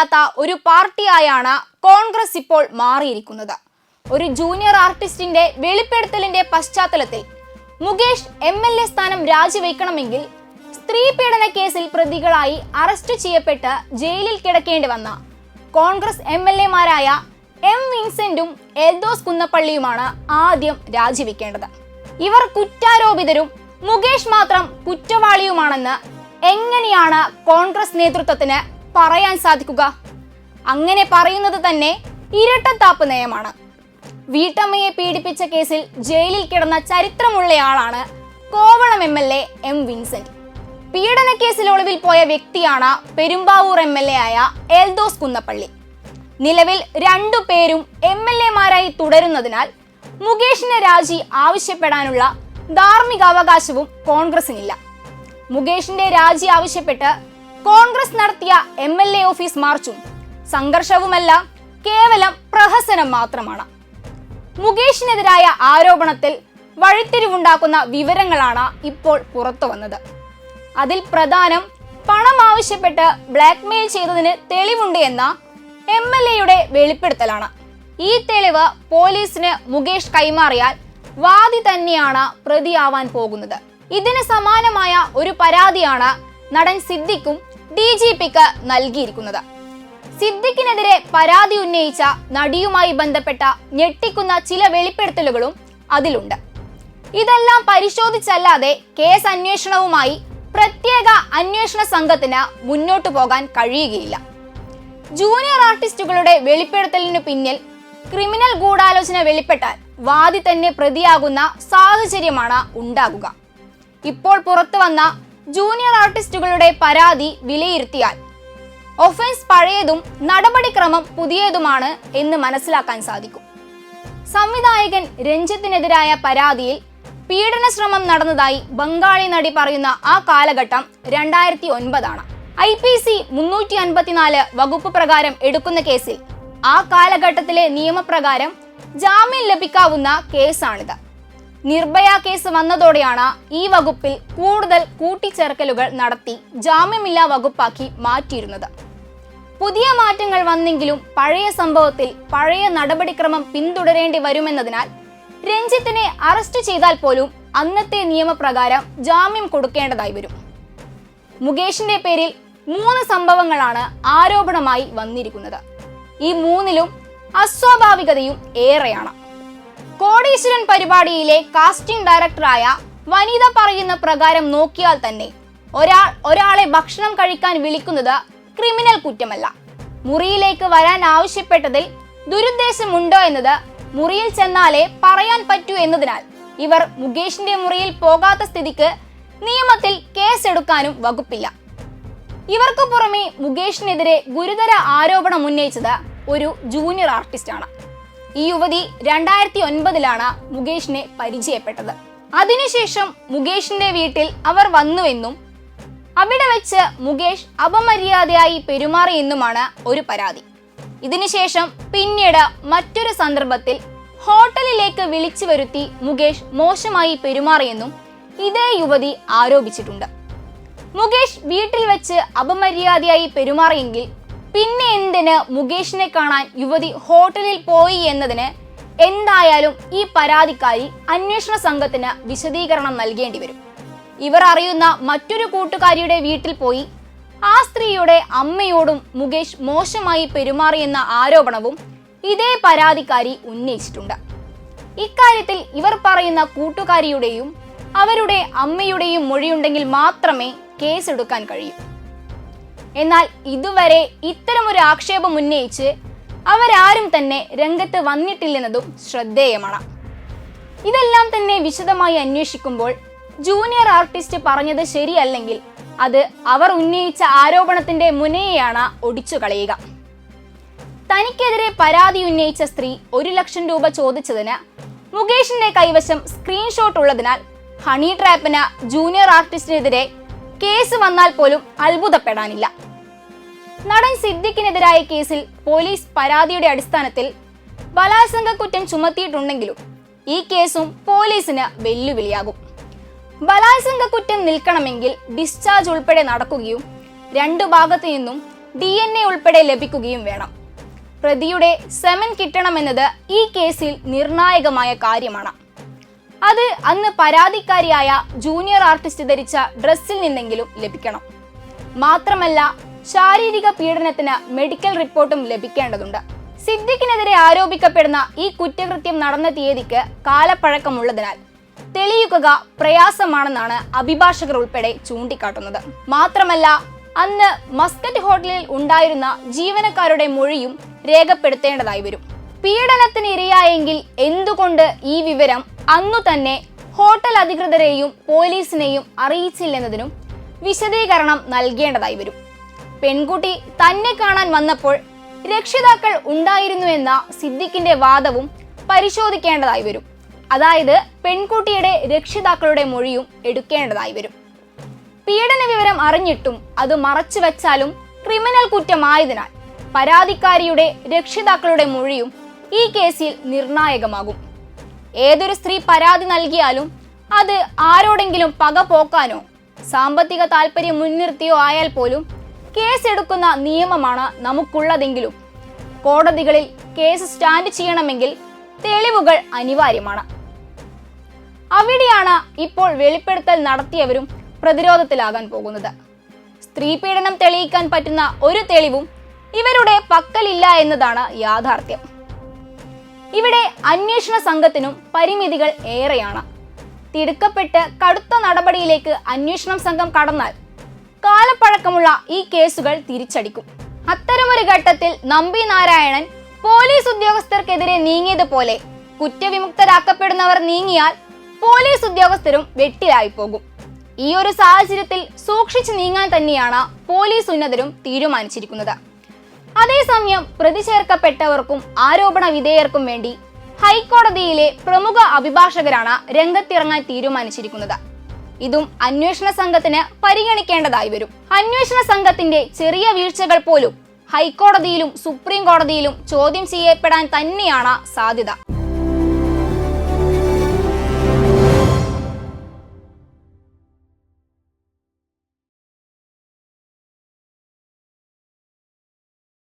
ഇല്ലാത്ത ഒരു പാർട്ടിയായാണ് കോൺഗ്രസ് ഇപ്പോൾ മാറിയിരിക്കുന്നത്. ഒരു ജൂനിയർ ആർട്ടിസ്റ്റിന്റെ വെളിപ്പെടുത്തലിന്റെ പശ്ചാത്തലത്തിൽ മുകേഷ് എം എൽ എ സ്ഥാനം രാജിവെക്കണമെങ്കിൽ സ്ത്രീ പീഡന കേസിൽ പ്രതികളായി അറസ്റ്റ് ചെയ്യപ്പെട്ട് ജയിലിൽ കിടക്കേണ്ടി വന്ന കോൺഗ്രസ് എം എൽ എമാരായ എം വിൻസെന്റും എൽദോസ് കുന്നപ്പള്ളിയുമാണ് ആദ്യം രാജിവെക്കേണ്ടത്. ഇവർ കുറ്റാരോപിതരും മുകേഷ് മാത്രം കുറ്റവാളിയുമാണെന്ന് എങ്ങനെയാണ് കോൺഗ്രസ് നേതൃത്വത്തിന് പറയാൻ സാധിക്കുക. അങ്ങനെ പറയുന്നത് തന്നെ ഇരട്ടത്താപ്പ് നയമാണ്. വീട്ടമ്മയെ പീഡിപ്പിച്ച കേസിൽ ജയിലിൽ കിടന്ന ചരിത്രമുള്ളയാളാണ് Kovalam M L A M Vincent. പീഡനക്കേസിൽ കേസിൽ ഒളിവിൽ പോയ വ്യക്തിയാണ് പെരുമ്പാവൂർ എം എൽ എ ആയ എൽദോസ് കുന്നപ്പള്ളി. നിലവിൽ രണ്ടു പേരും എം എൽ എമാരായി തുടരുന്നതിനാൽ മുകേഷിന് രാജി ആവശ്യപ്പെടാനുള്ള ധാർമ്മിക അവകാശവും കോൺഗ്രസിനില്ല. മുകേഷിന്റെ രാജി ആവശ്യപ്പെട്ട് കോൺഗ്രസ് നടത്തിയ എം എൽ എ ഓഫീസ് മാർച്ചും സംഘർഷവുമല്ല കേവലം പ്രഹസനം മാത്രമാണ്. മുകേഷിനെതിരായ ആരോപണത്തിൽ വഴിത്തിരിവുണ്ടാക്കുന്ന വിവരങ്ങളാണ് ഇപ്പോൾ പുറത്തു വന്നത്. അതിൽ പ്രധാനം പണം ആവശ്യപ്പെട്ട് ബ്ലാക്ക്മെയിൽ ചെയ്തതിന് തെളിവുണ്ട് എന്ന എം എൽ എയുടെ വെളിപ്പെടുത്തലാണ്. ഈ തെളിവ് പോലീസിന് മുകേഷ് കൈമാറിയാൽ വാദി തന്നെയാണ് പ്രതിയാവാൻ പോകുന്നത്. ഇതിന് സമാനമായ ഒരു പരാതിയാണ് നടൻ സിദ്ദിഖും ഡി ജി പിക്ക് നൽകിയിരിക്കുന്നത്. സിദ്ദിഖിനെതിരെ പരാതി ഉന്നയിച്ച നടിയുമായി ബന്ധപ്പെട്ട ഞെട്ടിക്കുന്ന ചില വെളിപ്പെടുത്തലുകളും അതിലുണ്ട്. ഇതെല്ലാം പരിശോധിച്ചല്ലാതെ കേസ് അന്വേഷണവുമായി പ്രത്യേക അന്വേഷണ സംഘത്തിന് മുന്നോട്ടു പോകാൻ കഴിയുകയില്ല. ജൂനിയർ ആർട്ടിസ്റ്റുകളുടെ വെളിപ്പെടുത്തലിനു പിന്നിൽ ക്രിമിനൽ ഗൂഢാലോചന വെളിപ്പെട്ടാൽ വാദി തന്നെ പ്രതിയാകുന്ന സാഹചര്യമാണ് ഉണ്ടാകുക. ഇപ്പോൾ പുറത്തു വന്ന ജൂനിയർ ആർട്ടിസ്റ്റുകളുടെ പരാതി വിലയിരുത്തിയാൽ. ഒഫൻസ് പഴയതും നടപടിക്രമം പുതിയതുമാണ് എന്ന് മനസ്സിലാക്കാൻ സാധിക്കും. സംവിധായകൻ രഞ്ജിത്തിനെതിരായ പരാതിയിൽ പീഡന ശ്രമം നടന്നതായി ബംഗാളി നടി പറയുന്ന ആ കാലഘട്ടം രണ്ടായിരത്തി ഒൻപതാണ് ഐ പി സി മുന്നൂറ്റി അൻപത്തിനാല് വകുപ്പ് പ്രകാരം എടുക്കുന്ന കേസിൽ ആ കാലഘട്ടത്തിലെ നിയമപ്രകാരം ജാമ്യം ലഭിക്കാവുന്ന കേസാണിത്. നിർഭയ കേസ് വന്നതോടെയാണ് ഈ വകുപ്പിൽ കൂടുതൽ കൂട്ടിച്ചേർക്കലുകൾ നടത്തി ജാമ്യമില്ലാ വകുപ്പാക്കി മാറ്റിയിരുന്നത്. പുതിയ മാറ്റങ്ങൾ വന്നെങ്കിലും പഴയ സംഭവത്തിൽ പഴയ നടപടിക്രമം പിന്തുടരേണ്ടി വരുമെന്നതിനാൽ രഞ്ജിത്തിനെ അറസ്റ്റ് ചെയ്താൽ പോലും അന്നത്തെ നിയമപ്രകാരം ജാമ്യം കൊടുക്കേണ്ടതായി വരും. മുകേഷിന്റെ പേരിൽ മൂന്ന് സംഭവങ്ങളാണ് ആരോപണമായി വന്നിരിക്കുന്നത്. ഈ മൂന്നിലും അസ്വാഭാവികതയും ഏറെയാണ്. കോടീശ്വരൻ പരിപാടിയിലെ കാസ്റ്റിംഗ് ഡയറക്ടറായ വനിത പറയുന്ന പ്രകാരം നോക്കിയാൽ തന്നെ ഒരാൾ ഒരാളെ ഭക്ഷണം കഴിക്കാൻ വിളിക്കുന്നത് ക്രിമിനൽ കുറ്റമല്ല. മുറിയിലേക്ക് വരാൻ ആവശ്യപ്പെട്ടതിൽ ദുരുദ്ദേശമുണ്ടോ എന്നത് മുറിയിൽ ചെന്നാലേ പറയാൻ പറ്റൂ എന്നതിനാൽ ഇവർ മുകേഷിന്റെ മുറിയിൽ പോകാത്ത സ്ഥിതിക്ക് നിയമത്തിൽ കേസെടുക്കാനും വകുപ്പില്ല. ഇവർക്ക് പുറമെ മുകേഷിനെതിരെ ഗുരുതര ആരോപണം ഉന്നയിച്ചത് ഒരു ജൂനിയർ ആർട്ടിസ്റ്റാണ് ഈ യുവതി രണ്ടായിരത്തി ഒൻപതിലാണ് മുകേഷിനെ പരിചയപ്പെട്ടത്. അതിനുശേഷം മുകേഷിന്റെ വീട്ടിൽ അവർ വന്നുവെന്നും അവിടെ വെച്ച് മുകേഷ് അപമര്യാദയായി പെരുമാറിയെന്നുമാണ് ഒരു പരാതി. ഇതിനുശേഷം പിന്നീട് മറ്റൊരു സന്ദർഭത്തിൽ ഹോട്ടലിലേക്ക് വിളിച്ചു വരുത്തി മുകേഷ് മോശമായി പെരുമാറിയെന്നും ഇതേ യുവതി ആരോപിച്ചിട്ടുണ്ട്. മുകേഷ് വീട്ടിൽ വെച്ച് അപമര്യാദയായി പെരുമാറിയെങ്കിൽ പിന്നെ എന്തിന് മുകേഷിനെ കാണാൻ യുവതി ഹോട്ടലിൽ പോയി എന്നതിന് എന്തായാലും ഈ പരാതിക്കാരി അന്വേഷണ സംഘത്തിന് വിശദീകരണം നൽകേണ്ടി വരും. ഇവർ അറിയുന്ന മറ്റൊരു കൂട്ടുകാരിയുടെ വീട്ടിൽ പോയി ആ സ്ത്രീയുടെ അമ്മയോടും മുകേഷ് മോശമായി പെരുമാറിയെന്ന ആരോപണവും ഇതേ പരാതിക്കാരി ഉന്നയിച്ചിട്ടുണ്ട്. ഇക്കാര്യത്തിൽ ഇവർ പറയുന്ന കൂട്ടുകാരിയുടെയും അവരുടെ അമ്മയുടെയും മൊഴിയുണ്ടെങ്കിൽ മാത്രമേ കേസെടുക്കാൻ കഴിയൂ. എന്നാൽ ഇതുവരെ ഇത്തരമൊരു ആക്ഷേപം ഉന്നയിച്ച് അവരാരും തന്നെ രംഗത്ത് വന്നിട്ടില്ലെന്നതും ശ്രദ്ധേയമാണ്. ഇതെല്ലാം തന്നെ വിശദമായി അന്വേഷിക്കുമ്പോൾ ജൂനിയർ ആർട്ടിസ്റ്റ് പറഞ്ഞത് ശരിയല്ലെങ്കിൽ അത് അവർ ഉന്നയിച്ച ആരോപണത്തിന്റെ മുനയെയാണ് ഒടിച്ചു കളയുക. തനിക്കെതിരെ പരാതി ഉന്നയിച്ച സ്ത്രീ ഒരു ലക്ഷം രൂപ ചോദിച്ചതിന് മുകേഷിന്റെ കൈവശം സ്ക്രീൻഷോട്ട് ഉള്ളതിനാൽ ഹണി ട്രാപ്പിന് ജൂനിയർ ആർട്ടിസ്റ്റിനെതിരെ കേസ് വന്നാൽ പോലും അത്ഭുതപ്പെടാനില്ല. നടൻ സിദ്ദിഖിനെതിരായ കേസിൽ പോലീസ് പരാതിയുടെ അടിസ്ഥാനത്തിൽ ബലാത്സംഗ കുറ്റം ചുമത്തിയിട്ടുണ്ടെങ്കിലും ഈ കേസും പോലീസിന് വെല്ലുവിളിയാകും. ബലാത്സംഗ കുറ്റം നിൽക്കണമെങ്കിൽ ഡിസ്ചാർജ് ഉൾപ്പെടെ നടക്കുകയും രണ്ടു ഭാഗത്തു നിന്നും ഡി എൻ എ ഉൾപ്പെടെ ലഭിക്കുകയും വേണം. പ്രതിയുടെ സെമൻ കിട്ടണമെന്നത് ഈ കേസിൽ നിർണായകമായ കാര്യമാണ്. അത് അന്ന് പരാതിക്കാരിയായ ജൂനിയർ ആർട്ടിസ്റ്റ് ധരിച്ച ഡ്രസ്സിൽ നിന്നെങ്കിലും ലഭിക്കണം. മാത്രമല്ല ശാരീരിക പീഡനത്തിന് മെഡിക്കൽ റിപ്പോർട്ടും ലഭിക്കേണ്ടതുണ്ട്. സിദ്ദിഖിനെതിരെ ആരോപിക്കപ്പെടുന്ന ഈ കുറ്റകൃത്യം നടന്ന തീയതിക്ക് കാലപ്പഴക്കമുള്ളതിനാൽ തെളിയിക്കുക പ്രയാസമാണെന്നാണ് അഭിഭാഷകർ ഉൾപ്പെടെ ചൂണ്ടിക്കാട്ടുന്നത്. മാത്രമല്ല അന്ന് മസ്കറ്റ് ഹോട്ടലിൽ ഉണ്ടായിരുന്ന ജീവനക്കാരുടെ മൊഴിയും രേഖപ്പെടുത്തേണ്ടതായി വരും. പീഡനത്തിന് ഇരയായെങ്കിൽ എന്തുകൊണ്ട് ഈ വിവരം അന്നു തന്നെ ഹോട്ടൽ അധികൃതരെയും പോലീസിനെയും അറിയിച്ചില്ലെന്നതിനും വിശദീകരണം നൽകേണ്ടതായി വരും. പെൺകുട്ടി തന്നെ കാണാൻ വന്നപ്പോൾ രക്ഷിതാക്കൾ ഉണ്ടായിരുന്നു എന്ന സിദ്ദിഖിന്റെ വാദവും പരിശോധിക്കേണ്ടതായി വരും. അതായത് പെൺകുട്ടിയുടെ രക്ഷിതാക്കളുടെ മൊഴിയും എടുക്കേണ്ടതായി വരും. പീഡന വിവരം അറിഞ്ഞിട്ടും അത് മറച്ചു വച്ചാലും ക്രിമിനൽ കുറ്റമായതിനാൽ പരാതിക്കാരിയുടെ രക്ഷിതാക്കളുടെ മൊഴിയും ഈ കേസിൽ നിർണായകമാകും. ഏതൊരു സ്ത്രീ പരാതി നൽകിയാലും അത് ആരോടെങ്കിലും പക പോക്കാനോ സാമ്പത്തിക താല്പര്യം മുൻനിർത്തിയോ ആയാൽ പോലും കേസെടുക്കുന്ന നിയമമാണ് നമുക്കുള്ളതെങ്കിലും. കോടതികളിൽ കേസ് സ്റ്റാൻഡ് ചെയ്യണമെങ്കിൽ തെളിവുകൾ അനിവാര്യമാണ്. അവിടെയാണ് ഇപ്പോൾ വെളിപ്പെടുത്തൽ നടത്തിയവരും പ്രതിരോധത്തിലാകാൻ പോകുന്നത്. സ്ത്രീ പീഡനം തെളിയിക്കാൻ പറ്റുന്ന ഒരു തെളിവും ഇവരുടെ പക്കലില്ല എന്നതാണ് യാഥാർത്ഥ്യം. ഇവിടെ അന്വേഷണ സംഘത്തിനും പരിമിതികൾ ഏറെയാണ്. തിടുക്കപ്പെട്ട് കടുത്ത നടപടിയിലേക്ക് അന്വേഷണം സംഘം കടന്നാൽ കാലപ്പഴക്കമുള്ള ഈ കേസുകൾ തിരിച്ചടിക്കും. അത്തരമൊരു ഘട്ടത്തിൽ നമ്പി നാരായണൻ പോലീസ് ഉദ്യോഗസ്ഥർക്കെതിരെ നീങ്ങിയതുപോലെ കുറ്റവിമുക്തരാക്കപ്പെടുന്നവർ നീങ്ങിയാൽ പോലീസ് ഉദ്യോഗസ്ഥരും വെട്ടിലായി പോകും ഈ ഒരു സാഹചര്യത്തിൽ സൂക്ഷിച്ചു നീങ്ങാൻ തന്നെയാണ് പോലീസ് ഉന്നതരും തീരുമാനിച്ചിരിക്കുന്നത്. അതേസമയം പ്രതി ചേർക്കപ്പെട്ടവർക്കും ആരോപണ വിധേയർക്കും വേണ്ടി ഹൈക്കോടതിയിലെ പ്രമുഖ അഭിഭാഷകരാണ് രംഗത്തിറങ്ങാൻ തീരുമാനിച്ചിരിക്കുന്നത്. ഇതും അന്വേഷണ സംഘത്തിന് പരിഗണിക്കേണ്ടതായി വരും. അന്വേഷണ സംഘത്തിന്റെ ചെറിയ വീഴ്ചകൾ പോലും ഹൈക്കോടതിയിലും സുപ്രീം കോടതിയിലും ചോദ്യം ചെയ്യപ്പെടാൻ തന്നെയാണ് സാധ്യത.